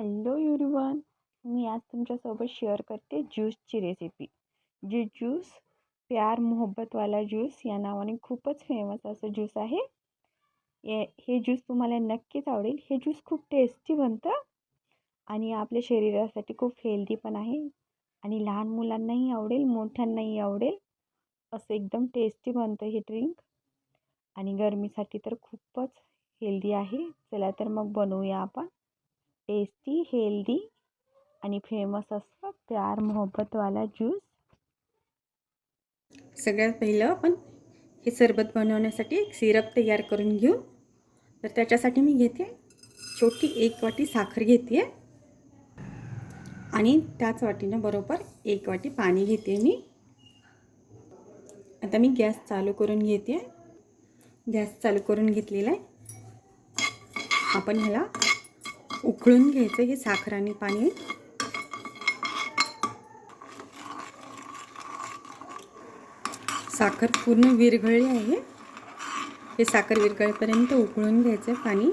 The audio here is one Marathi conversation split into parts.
हॅलो एव्हरीवन मी आज तुमच्यासोबत शेअर करते ज्यूसची रेसिपी. जे ज्यूस प्यार मोहब्बतवाला ज्यूस या नावाने खूपच फेमस असं ज्यूस आहे. ये हे ज्यूस तुम्हाला नक्कीच आवडेल. हे ज्यूस खूप टेस्टी बनतं आणि आपल्या शरीरासाठी खूप हेल्दी पण आहे आणि लहान मुलांनाही आवडेल मोठ्यांनाही आवडेल. असं एकदम टेस्टी बनतं हे ड्रिंक आणि गरमीसाठी तर खूपच हेल्दी आहे. चला तर मग बनवूया आपण. टेस्टी हेल्दी आणि फेमस असं प्यार मोहब्बतवाला ज्यूस सगळ्यात पहिलं आपण हे सरबत बनवण्यासाठी एक सिरप तयार करून घेऊ. तर त्याच्यासाठी मी घेते छोटी एक वाटी साखर घेते. आणि त्याच वाटीनं बरोबर एक वाटी पाणी घेते मी. आता मी गॅस चालू करून घेते. गॅस चालू करून घेतलेला आहे. आपण ह्याला उकळून घ्यायचं हे साखर आणि पाणी. साखर पूर्ण विरघळली आहे. हे साखर विरघळेपर्यंत उकळून घ्यायचं आहे पाणी.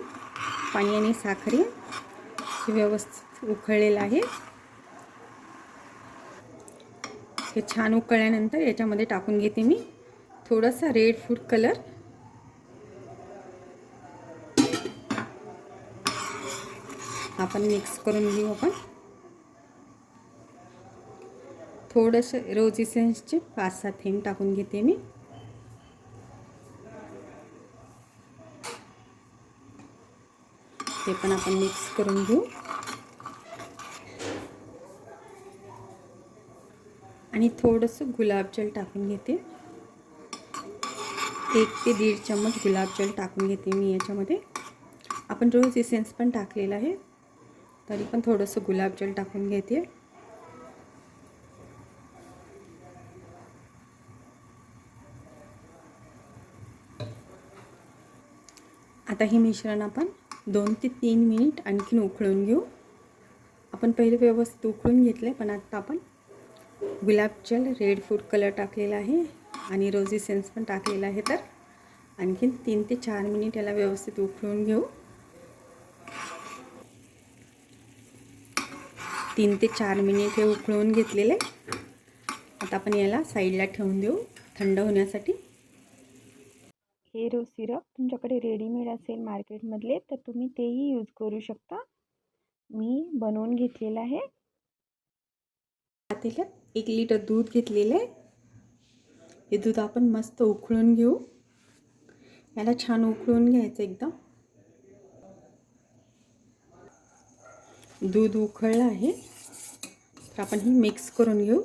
पाणी आणि साखर हे व्यवस्थित उकळलेलं आहे. हे छान उकळल्यानंतर याच्यामध्ये टाकून घेते मी. थोडासा रेड फूड कलर आपण मिक्स करून घेऊ आपण. थोडंसं रोज इसेन्सचे पाच सहा थेंब टाकून घेते मी. ते पण आपण मिक्स करून घेऊ. आणि थोडंसं गुलाबजल टाकून घेते. एक ते दीड चम्मच गुलाबजल टाकून घेते मी याच्यामध्ये. आपण रोज इसेन्स पण टाकलेला आहे. तरी पण थोडंसं गुलाबजल टाकून घेते. आता हे मिश्रण आपण दोन ते तीन मिनिट आणखीन उकळून घेऊ. आपण पहिले व्यवस्थित उकळून घेतले पण आत्ता आपण गुलाबजल रेड फूड कलर टाकलेला आहे आणि रोजी सेन्स पण टाकलेला आहे तर. आणखीन तीन ते चार मिनिट याला व्यवस्थित उकळून घेऊ. तीन ते चार मिनिट हे उकळून घेतलेले. आता आपण याला साईडला ठेवून देऊ थंड होण्यासाठी. हे रोज सिरप तुमच्याकडे रेडीमेड असेल मार्केटमधले तर तुम्ही तेही यूज करू शकता. मी बनवून घेतलेलं आहे. पातेल्यात एक लिटर दूध घेतलेलं. आहे हे दूध आपण मस्त उकळून घेऊ. याला छान उकळून घ्यायचं एकदम. दूध उकळलं आहे. तर आपण ही मिक्स करून घेऊ.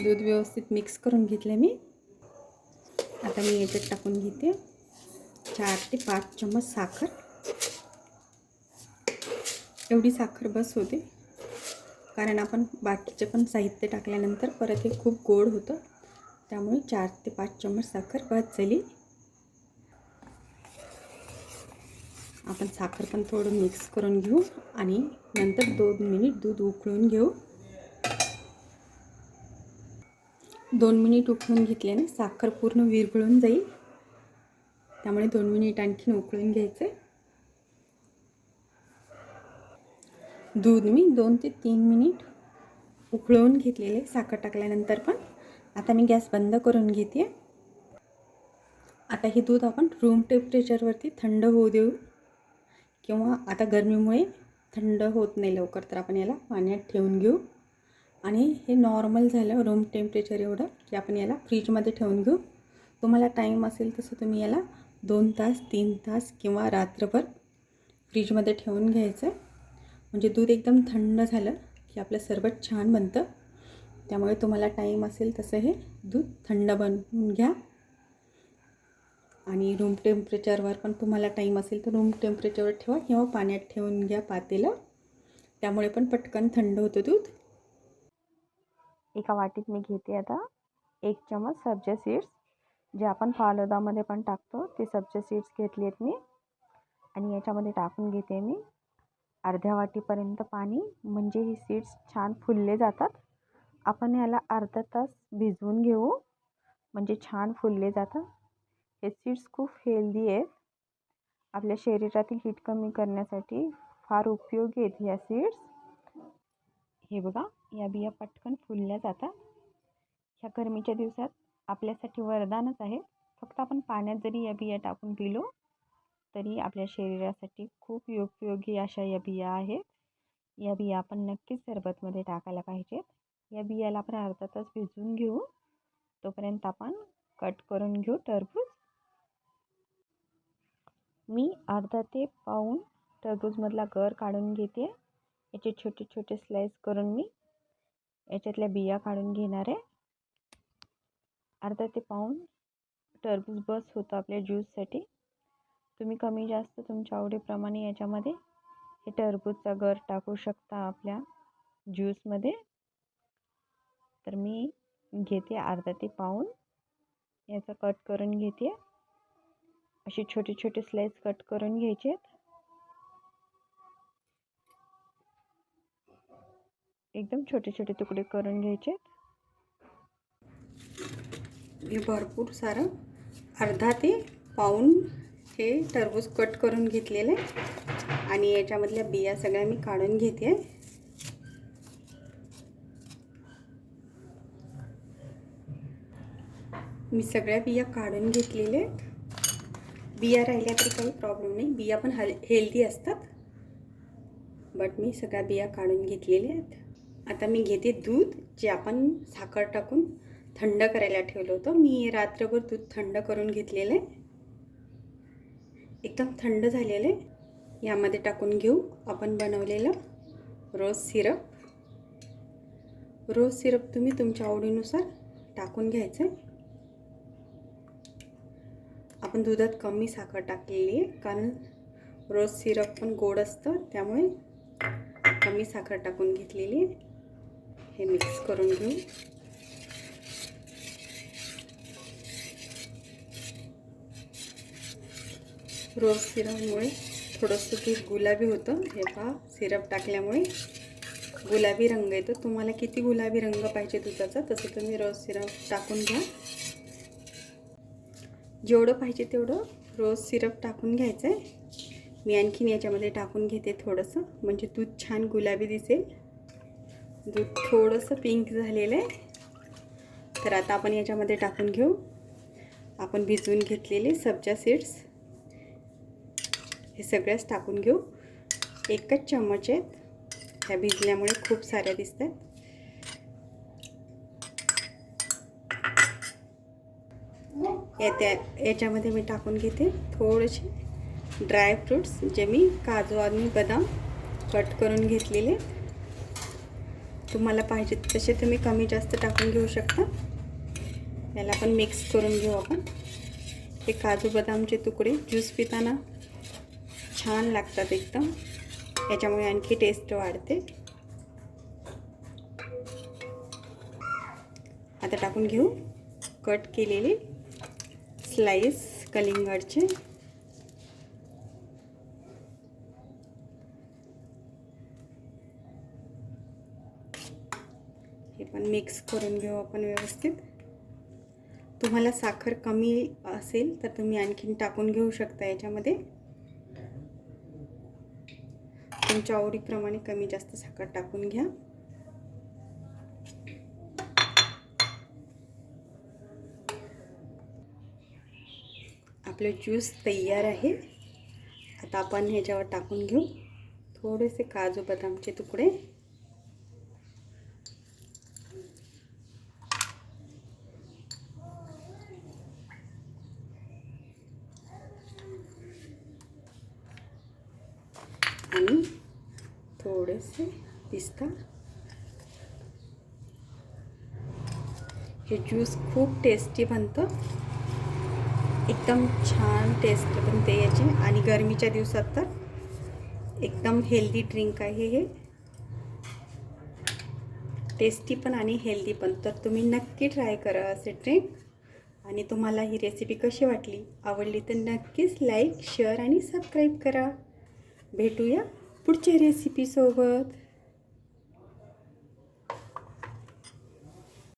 दूध व्यवस्थित मिक्स करून घेतलं मी. आता मी याच्यात टाकून घेते. चार ते पाच चम्मच साखर. एवढी साखर बस होते. कारण आपण बाकीचे पण साहित्य टाकल्यानंतर परत हे खूप गोड होतं. त्यामुळे चार ते पाच चम्मच साखर बस झाली. आपण साखर पण थोडं मिक्स करून घेऊ आणि नंतर दोन मिनिट दूध उकळून घेऊ. दोन मिनिट उकळून घेतल्याने साखर पूर्ण विरघळून जाईल. त्यामुळे दोन मिनिट आणखीन उकळून घ्यायचे दूध मी दोन ते तीन मिनिट उकळवून घेतलेले साखर टाकल्यानंतर पण. आता मी गॅस बंद करून घेते. आता हे दूध आपण रूम टेम्परेचरवरती थंड होऊ देऊ. किंवा आता गरमीमुळे थंड होत नाही लवकर तर आपण याला पाण्यात ठेवून घेऊ. आणि हे नॉर्मल झालं रूम टेम्परेचर एवढं की आपण याला फ्रीजमध्ये ठेवून घेऊ. तुम्हाला टाईम असेल तसं तुम्ही याला दोन तास तीन तास किंवा रात्रभर फ्रीजमध्ये ठेवून घ्यायचं. म्हणजे दूध एकदम थंड झालं की आपलं सरबत छान बनतं. त्यामुळे तुम्हाला टाईम असेल तसं हे दूध थंड बनवून घ्या. आणि रूम टेम्परेचरवर पण तुम्हाला टाईम असेल तर रूम टेम्परेचरवर ठेवा किंवा पाण्यात ठेवून घ्या पातेलं. त्यामुळे पण पटकन थंड होतं दूध. एका वाटीत मी घेते आता एक चमच सब्जा सीड्स जे आपण फालुदामध्ये पण टाकतो ते सब्जा सीड्स घेतले आहेत मी. आणि याच्यामध्ये टाकून घेते मी. अर्ध्या वाटीपर्यंत पाणी. म्हणजे हे सीड्स छान फुलले जातात. आपण याला अर्धा तास भिजवून घेऊ. म्हणजे छान फुलले जातात. हे सीड्स खूप हेल्दी आहेत. आपल्या शरीरातील हीट कमी करण्यासाठी फार उपयोगी आहेत ह्या सीड्स हे बघा या बिया पटकन फुलल्या जातात. ह्या गरमीच्या दिवसात आपल्यासाठी वरदानच आहे. फक्त आपण पाण्यात जरी या बिया टाकून पिलो तरी आपल्या शरीरासाठी खूप उपयोगी अशा या बिया आहेत. या बिया आपण नक्कीच सरबतमध्ये टाकायला पाहिजेत. या बियाला आपण अर्धा तास भिजवून घेऊ. तोपर्यंत आपण कट करून घेऊ टरबूज. मी अर्धा ते पाऊन टरबूजमधला गर काढून घेते. याचे छोटे छोटे स्लाइस करून मी याच्यातल्या बिया काढून घेणार आहे. अर्धा ते पाऊन टरबूज बस होतं आपल्या ज्यूससाठी तुम्ही कमी जास्त तुमच्या आवडीप्रमाणे याच्यामध्ये हे टरबूजचा गर टाकू शकता आपल्या ज्यूसमध्ये तर मी घेते अर्धा ते पाऊन. याचा कट करून घेते. असे छोटे छोटे स्लाइस कट करून घ्यायचे. एकदम छोटे छोटे तुकडे करून घ्यायचे. मी भरपूर सारं अर्धा ते पाऊन हे टरबूज कट करून घेतलेलं आहे. आणि याच्यामधल्या बिया सगळ्या मी काढून घेते. मी सगळ्या बिया काढून घेतलेल्या आहेत. बिया राहिल्या तरी काही प्रॉब्लेम नाही. बिया पण हल हेल्दी असतात. बट मी सगळ्या बिया काढून घेतलेल्या आहेत. आता मी घेते दूध जे आपण साखर टाकून थंड करायला ठेवलं होतं. मी रात्रभर दूध थंड करून घेतलेलं. आहे एकदम थंड झालेलं. आहे यामध्ये टाकून घेऊ आपण बनवलेलं रोज सिरप. रोज सिरप तुम्ही तुमच्या आवडीनुसार टाकून घ्यायचं आहे आपण दुधात कमी साखर टाकलेली आहे कारण रोज सिरप पण गोड असतं त्यामुळे कमी साखर टाकून घेतलेली हे मिक्स करून घेऊ. रोज सिरपमुळे थोडंसं दूध गुलाबी होतं. हे पहा सिरप टाकल्यामुळे गुलाबी रंग येतो. तुम्हाला किती गुलाबी रंग पाहिजे दुधाचा तसं तुम्ही रोज सिरप टाकून घ्या. जेवढं पाहिजे तेवढं रोज सिरप टाकून घ्यायचं आहे मी आणखीन याच्यामध्ये टाकून घेते थोडंसं. म्हणजे दूध छान गुलाबी दिसेल. दूध थोडंसं पिंक झालेलं आहे. तर आता आपण याच्यामध्ये टाकून घेऊ. आपण भिजवून घेतलेले सब्जा सीड्स हे सगळ्याच टाकून घेऊ. एकच चम्मच आहेत. ह्या भिजल्यामुळे खूप साऱ्या दिसतात या त्या याच्यामध्ये मी टाकून घेते थोडेसे ड्रायफ्रूट्स जे मी काजू आणि बदाम कट करून घेतलेले. तुम्हाला पाहिजे तसे तुम्ही कमी जास्त टाकून घेऊ शकता. याला आपण मिक्स करून घेऊ आपण. हे काजू बदामचे तुकडे ज्यूस पिताना छान लागतात एकदम. याच्यामुळे आणखी टेस्ट वाढते. आता टाकून घेऊ. कट केलेले. स्लाईस कलिंगडचे. हे पण मिक्स करून घेऊ आपण व्यवस्थित. तुम्हाला साखर कमी असेल तर तुम्ही आणखीन टाकून घेऊ शकता याच्यामध्ये. तुमच्या आवडीप्रमाणे कमी जास्त साखर टाकून घ्या. आपलं ज्यूस तयार आहे. आता आपण ह्याच्यावर टाकून घेऊ. थोडेसे काजू बदामचे तुकडे. आणि थोडेसे पिस्ता. हे ज्यूस खूप टेस्टी बनतं. एकदम छान टेस्ट बनते याची आणि गरमीच्या दिवसात तर एकदम हेल्दी ड्रिंक आहे हे. टेस्टी पण आणि हेल्दी पण. तर तुम्ही नक्की ट्राय करा असे ड्रिंक आणि तुम्हाला ही रेसिपी कशी वाटली आवडली तर नक्कीच लाईक शेअर आणि सबस्क्राईब करा. भेटूया पुढच्या रेसिपीसोबत